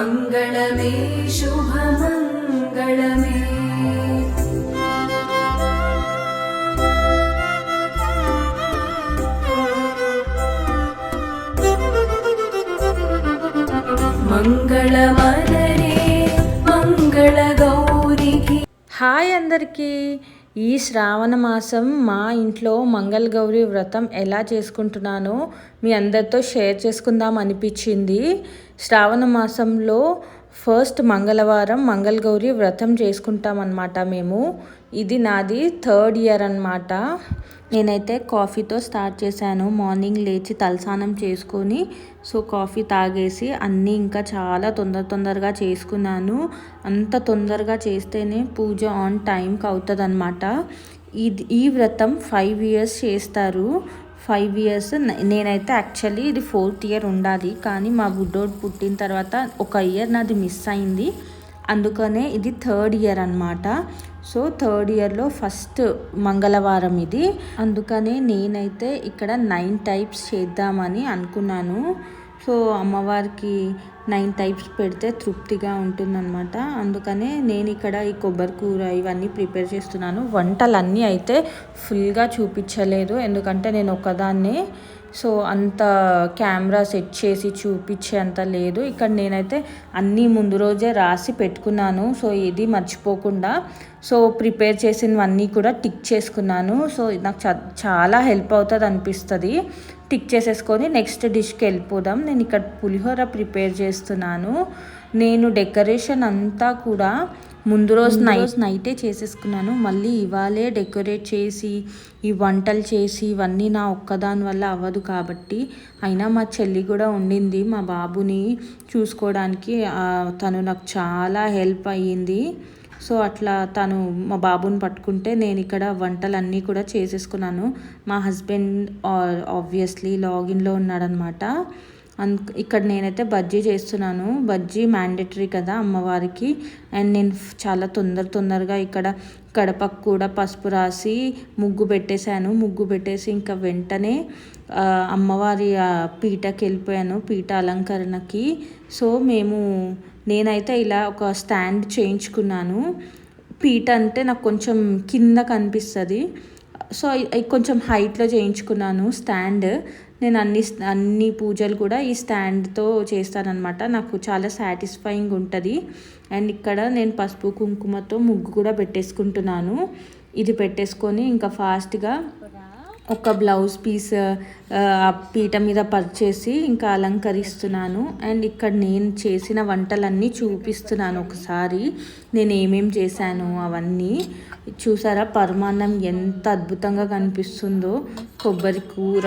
मङ्गलमे शुभमङ्गलमे मङ्गलमदरे मङ्गलगौरिः hi अन्दर्की ఈ శ్రావణ మాసం మా ఇంట్లో మంగళ గౌరి వ్రతం ఎలా చేసుకుంటున్నానో మీ అందరితో షేర్ చేసుకుందాం అనిపించింది. శ్రావణ మాసంలో ఫస్ట్ మంగళవారం మంగళ గౌరి వ్రతం చేసుకుంటాం అన్నమాట మేము. ఇది నాది థర్డ్ ఇయర్ అన్నమాట. నేనైతే కాఫీతో స్టార్ట్ చేశాను. మార్నింగ్ లేచి తలస్నానం చేసుకొని సో కాఫీ తాగేసి అన్నీ ఇంకా చాలా తొందర తొందరగా చేసుకున్నాను. అంత తొందరగా చేస్తేనే పూజ ఆన్ టైంకి అవుతుంది అనమాట ఇది ఈ వ్రతం ఫైవ్ ఇయర్స్ చేస్తారు. ఫైవ్ ఇయర్స్ నేనైతే యాక్చువల్లీ ఇది ఫోర్త్ ఇయర్ ఉండాలి. కానీ మా బుడ్డోడు పుట్టిన తర్వాత ఒక ఇయర్ నాది మిస్ అయింది. అందుకనే ఇది థర్డ్ ఇయర్ అనమాట సో థర్డ్ ఇయర్లో ఫస్ట్ మంగళవారం ఇది. అందుకనే నేనైతే ఇక్కడ నైన్ టైప్స్ చేద్దామని అనుకున్నాను. సో అమ్మవారికి నైన్ టైప్స్ పెడితే తృప్తిగా ఉంటుందన్నమాట. అందుకనే నేను ఇక్కడ ఈ కొబ్బరి కూర ఇవన్నీ ప్రిపేర్ చేస్తున్నాను. వంటలన్నీ అయితే ఫుల్గా చూపించలేదు. ఎందుకంటే నేను ఒకదాన్నే సో అంత కెమెరా సెట్ చేసి చూపించే అంత లేదు. ఇక్కడ నేనైతే అన్నీ ముందు రోజే రాసి పెట్టుకున్నాను. సో ఇది మర్చిపోకుండా సో ప్రిపేర్ చేసినవన్నీ కూడా టిక్ చేసుకున్నాను. సో నాకు చాలా హెల్ప్ అవుతుంది అనిపిస్తుంది టిక్ చేసేసుకొని నెక్స్ట్ డిష్కి వెళ్ళిపోదాం. నేను ఇక్కడ పులిహోర ప్రిపేర్ చేస్తున్నాను. నేను డెకరేషన్ అంతా కూడా ముందు రోజు నైట్ నైటే చేసేసుకున్నాను. మళ్ళీ ఇవాళే డెకరేట్ చేసి ఈ వంటలు చేసి ఇవన్నీ నా ఒక్కదాని వల్ల అవ్వదు కాబట్టి అయినా మా చెల్లి కూడా ఉండింది మా బాబుని చూసుకోవడానికి. తను నాకు చాలా హెల్ప్ అయ్యింది. సో అట్లా తను మా బాబుని పట్టుకుంటే నేను ఇక్కడ వంటలన్నీ కూడా చేసేసుకున్నాను. మా హస్బెండ్ ఆబ్వియస్లీ లాగిన్లో ఉన్నాడనమాట. అన్ ఇక్కడ నేనైతే బజ్జీ చేస్తున్నాను. బజ్జీ మ్యాండేటరీ కదా అమ్మవారికి. అండ్ నేను చాలా తొందర తొందరగా ఇక్కడ కడపకు కూడా పసుపు రాసి ముగ్గు పెట్టేశాను. ముగ్గు పెట్టేసి ఇంకా వెంటనే అమ్మవారి పీటకి వెళ్ళిపోయాను. పీట అలంకరణకి. సో మేము నేనైతే ఇలా ఒక స్టాండ్ చేయించుకున్నాను. పీట అంటే నాకు కొంచెం కింద కనిపిస్తుంది. సో కొంచెం హైట్లో చేయించుకున్నాను స్టాండ్. నేను అన్ని అన్ని పూజలు కూడా ఈ స్టాండ్తో చేస్తానన్నమాట. నాకు చాలా సాటిస్ఫైయింగ్ ఉంటుంది. అండ్ ఇక్కడ నేను పసుపు కుంకుమతో ముగ్గు కూడా పెట్టేసుకుంటున్నాను. ఇది పెట్టేసుకొని ఇంకా ఫాస్ట్గా ఒక బ్లౌజ్ పీస్ పీట మీద పరిచేసి ఇంకా అలంకరిస్తున్నాను. అండ్ ఇక్కడ నేను చేసిన వంటలన్నీ చూపిస్తున్నాను ఒకసారి. నేను ఏమేం చేశాను అవన్నీ. చూసారా పరమాన్నం ఎంత అద్భుతంగా కనిపిస్తుందో. కొబ్బరి కూర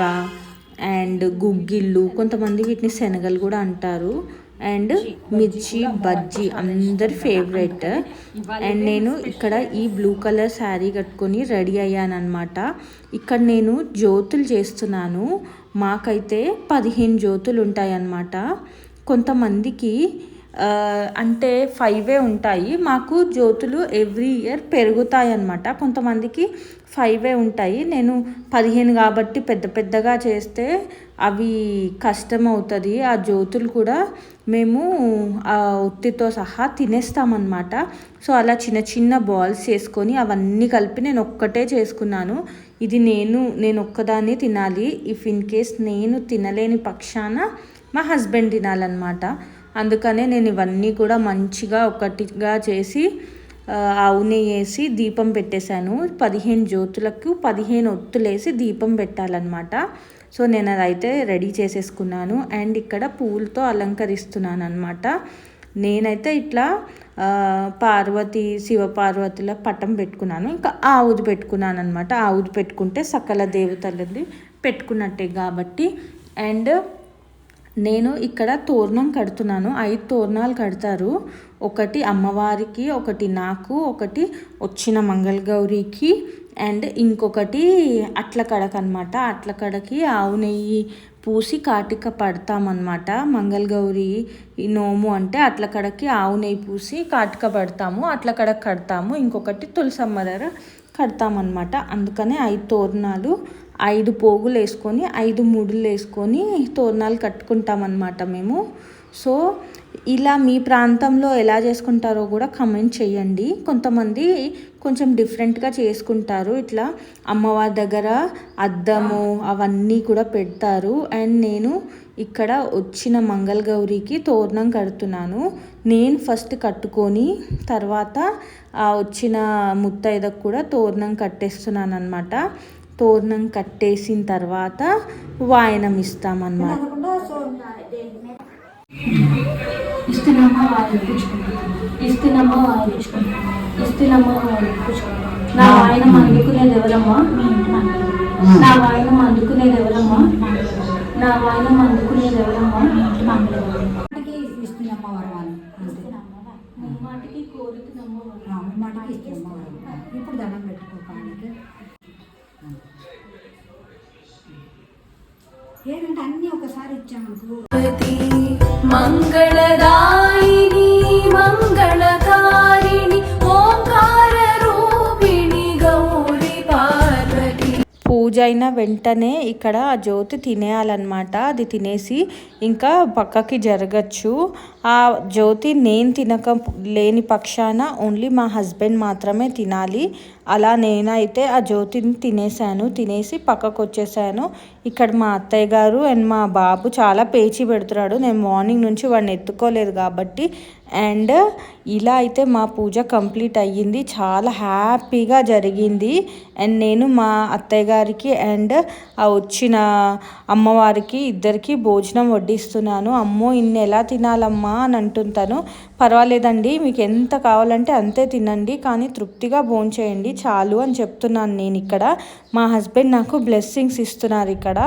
అండ్ గుగ్గిళ్ళు. కొంతమంది వీటిని శనగలు కూడా అంటారు. అండ్ మిర్చి బజ్జీ అందరి ఫేవరెట్. అండ్ నేను ఇక్కడ ఈ బ్లూ కలర్ శారీ కట్టుకొని రెడీ అయ్యాను అనమాట ఇక్కడ నేను జ్యోతులు చేస్తున్నాను. మాకైతే పదిహేను జ్యోతులు ఉంటాయి అన్నమాట కొంతమందికి అంటే ఫైవే ఉంటాయి. మాకు జ్యోతులు ఎవ్రీ ఇయర్ పెరుగుతాయి అన్నమాట కొంతమందికి ఫైవే ఉంటాయి. నేను పదిహేను కాబట్టి పెద్ద పెద్దగా చేస్తే అవి కష్టం అవుతుంది ఆ జ్యోతులు కూడా మేము ఆ ఒత్తితో సహా తినేస్తామన్నమాట. సో అలా చిన్న చిన్న బాల్స్ చేసుకొని అవన్నీ కలిపి నేను ఒక్కటే చేసుకున్నాను. ఇది నేను నేను ఒక్కదాన్ని తినాలి. ఇఫ్ ఇన్ కేస్ నేను తినలేని పక్షాన మా హస్బెండ్ తినాలన్నమాట. అందుకనే నేను ఇవన్నీ కూడా మంచిగా ఒకటిగా చేసి ఆవు వేసి దీపం పెట్టేశాను. పదిహేను జ్యోతులకు పదిహేను ఒత్తులేసి దీపం పెట్టాలన్నమాట. సో నేను అదైతే రెడీ చేసేసుకున్నాను. అండ్ ఇక్కడ పూలతో అలంకరిస్తున్నాను అనమాట నేనైతే ఇట్లా పార్వతి శివపార్వతుల పటం పెట్టుకున్నాను. ఇంకా ఆవుది పెట్టుకున్నాను అనమాట ఆవుది పెట్టుకుంటే సకల దేవతలది పెట్టుకున్నట్టే కాబట్టి. అండ్ నేను ఇక్కడ తోరణం కడుతున్నాను. ఐదు తోరణాలు కడతారు. ఒకటి అమ్మవారికి ఒకటి నాకు ఒకటి వచ్చిన మంగళగౌరికి అండ్ ఇంకొకటి అట్ల కడక అనమాట అట్ల కడకి ఆవు నెయ్యి పూసి కాటిక పడతామన్నమాట. మంగళగౌరి నోము అంటే అట్ల కడకి ఆవు నెయ్యి పూసి కాటిక పడతాము. అట్ల కడక కడతాము. ఇంకొకటి తులసమ్మ దగ్గర కడతామన్నమాట. అందుకనే ఐదు తోరణాలు ఐదు పోగులు వేసుకొని ఐదు ముడులు వేసుకొని తోరణాలు కట్టుకుంటామన్నమాట మేము. సో ఇలా మీ ప్రాంతంలో ఎలా చేసుకుంటారో కూడా కమెంట్ చేయండి. కొంతమంది కొంచెం డిఫరెంట్గా చేసుకుంటారు. ఇట్లా అమ్మవారి దగ్గర అద్దము అవన్నీ కూడా పెడతారు. అండ్ నేను ఇక్కడ వచ్చిన మంగళగౌరికి తోరణం కడుతున్నాను. నేను ఫస్ట్ కట్టుకొని తర్వాత వచ్చిన ముత్తైదకు కూడా తోరణం కట్టేస్తున్నాను అనమాట తోరణం కట్టేసిన తర్వాత వాయనం ఇస్తామన్నమాట. వాయిల్ పుచ్చుకుంటాం నా వాయనం అందుకునేది ఎవరమ్మా? నా వాయనం అందుకునేది ఎవరమ్మా? నా వాయనం అందుకునేది ఎవరమ్మా? మాటికి వరవాలు. మాటికి ఇస్తున్నమ్మ అన్నీ పూజ అయిన వెంటనే ఇక్కడ ఆ జ్యోతి తినేయాలన్నమాట. అది తినేసి ఇంకా పక్కకి జరగచ్చు. ఆ జ్యోతి నేను తినక లేని పక్షాన ఓన్లీ మా హస్బెండ్ మాత్రమే తినాలి. అలా నేనైతే ఆ జ్యోతిని తినేసాను తినేసి పక్కకు వచ్చేసాను ఇక్కడ మా అత్తయ్య గారు అండ్ మా బాబు చాలా పేచి పెడుతున్నాడు. నేను మార్నింగ్ నుంచి వాడిని ఎత్తుకోలేదు కాబట్టి అండ్ ఇలా అయితే మా పూజ కంప్లీట్ అయ్యింది. చాలా హ్యాపీగా జరిగింది. అండ్ నేను మా అత్తయ్య గారికి అండ్ ఆ వచ్చిన అమ్మవారికి ఇద్దరికి భోజనం వడ్డిస్తున్నాను. అమ్మో ఇన్ని ఎలా తినాలమ్మా అని అంటుంటాను. పర్వాలేదండి మీకు ఎంత కావాలంటే అంతే తినండి కానీ తృప్తిగా భోంచేయండి చాలు అని చెప్తున్నాను నేను ఇక్కడ. మా హస్బెండ్ నాకు బ్లెస్సింగ్స్ ఇస్తున్నారు ఇక్కడ.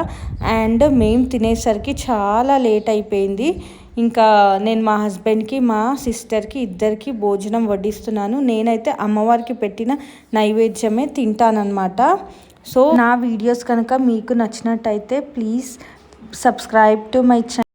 అండ్ మేము తినేసరికి చాలా లేట్ అయిపోయింది. ఇంకా నేను మా హస్బెండ్కి మా సిస్టర్కి ఇద్దరికి భోజనం వడ్డిస్తున్నాను. నేనైతే అమ్మవారికి పెట్టిన నైవేద్యమే తింటానన్నమాట. సో నా వీడియోస్ కనుక మీకు నచ్చినట్టయితే please subscribe to my channel